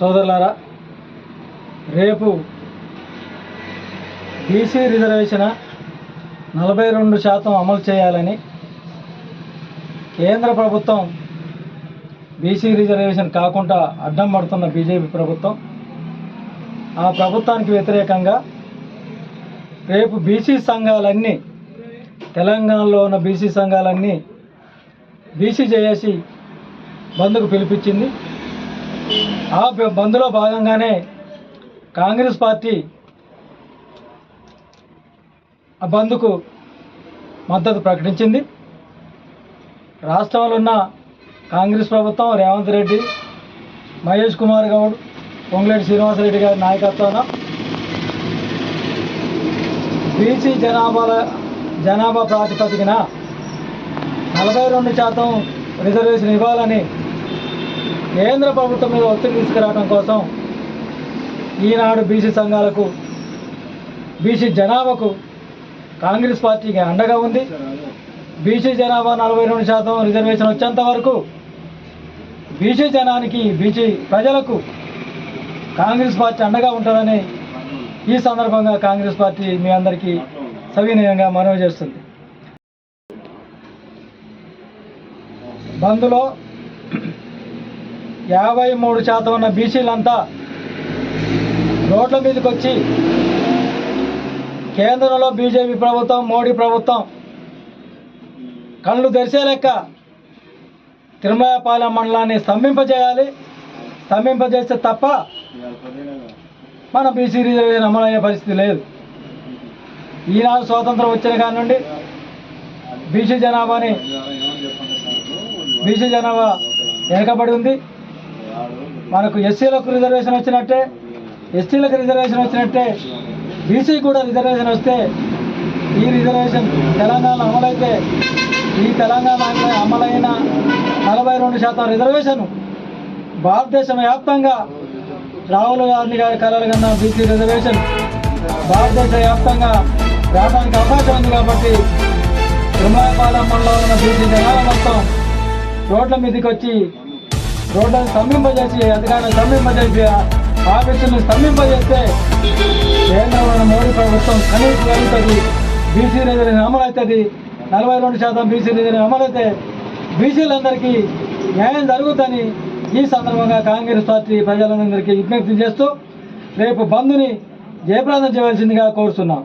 సోదరులారా రేపు BC reservation నలభై రెండు శాతం అమలు చేయాలని కేంద్ర ప్రభుత్వం బీసీ రిజర్వేషన్ కాకుండా అడ్డం పడుతున్న బీజేపీ ప్రభుత్వం ఆ ప్రభుత్వానికి వ్యతిరేకంగా రేపు బీసీ సంఘాలన్నీ తెలంగాణలో ఉన్న బీసీ సంఘాలన్నీ బీసీ చేసి బంద్కు పిలిపించింది. ఆ బంద్లో భాగంగానే కాంగ్రెస్ పార్టీ ఆ బంద్కు మద్దతు ప్రకటించింది. రాష్ట్రంలో ఉన్న కాంగ్రెస్ ప్రభుత్వం రేవంత్ రెడ్డి మహేష్ కుమార్ గౌడ్ పొంగులేటి శ్రీనివాసరెడ్డి గారి నాయకత్వాన బీసీ జనాభాల జనాభా ప్రాతిపదికన నలభై రెండు శాతం రిజర్వేషన్ ఇవ్వాలని కేంద్ర ప్రభుత్వం మీద ఒత్తిడి తీసుకురావడం కోసం ఈనాడు బీసీ సంఘాలకు బీసీ జనాభాకు కాంగ్రెస్ పార్టీకి అండగా ఉంది. బీసీ జనాభా నలభై రెండు శాతం రిజర్వేషన్ వచ్చేంత వరకు బీసీ జనానికి బీసీ ప్రజలకు కాంగ్రెస్ పార్టీ అండగా ఉంటుందని ఈ సందర్భంగా కాంగ్రెస్ పార్టీ మీ అందరికీ సవినయంగా మనవి చేస్తుంది. బంద్లో యాభై మూడు శాతం ఉన్న బీసీలంతా రోడ్ల మీదకి వచ్చి కేంద్రంలో బీజేపీ ప్రభుత్వం మోడీ ప్రభుత్వం కళ్ళు తెరిసే లెక్క తిరుమలపాలెం మండలాన్ని స్తంభింపజేయాలి. స్తంభింపజేస్తే తప్ప మన బీసీ రిజర్వేషన్ అమలయ్యే పరిస్థితి లేదు. ఈనాడు స్వాతంత్రం వచ్చిన కాడి నుండి బీసీ జనాభాని బీసీ జనాభా వెనకబడి ఉంది. మనకు ఎస్సీలకు రిజర్వేషన్ వచ్చినట్టే ఎస్టీలకు రిజర్వేషన్ వచ్చినట్టే బీసీ కూడా రిజర్వేషన్ వస్తే ఈ రిజర్వేషన్ తెలంగాణ అమలైతే ఈ తెలంగాణ అమలైన నలభై రెండు శాతం రిజర్వేషన్ భారతదేశం వ్యాప్తంగా రాహుల్ గాంధీ గారి కలలు కన్నా బీసీ రిజర్వేషన్ భారతదేశ వ్యాప్తంగా రావడానికి అవకాశం ఉంది కాబట్టి తిరుమలపాలెం మండలంలో ఉన్న బీసీ జనాల మొత్తం రోడ్ల మీదకి వచ్చి రోడ్లను స్తంభింపజేసి అధికారులను స్తంభింపజేసి ఆఫీసులను స్తంభింపజేస్తే కేంద్రంలోని మోడీ ప్రభుత్వం కనీసం జరుగుతుంది బీసీ రిజర్వేషన్ అమలవుతుంది. నలభై రెండు శాతం బీసీ రిజర్వేషన్ అమలైతే బీసీలందరికీ న్యాయం జరుగుతుందని ఈ సందర్భంగా కాంగ్రెస్ పార్టీ ప్రజలందరికీ విజ్ఞప్తి చేస్తూ రేపు బంద్ని జయప్రదం చేయవలసిందిగా కోరుతున్నాం.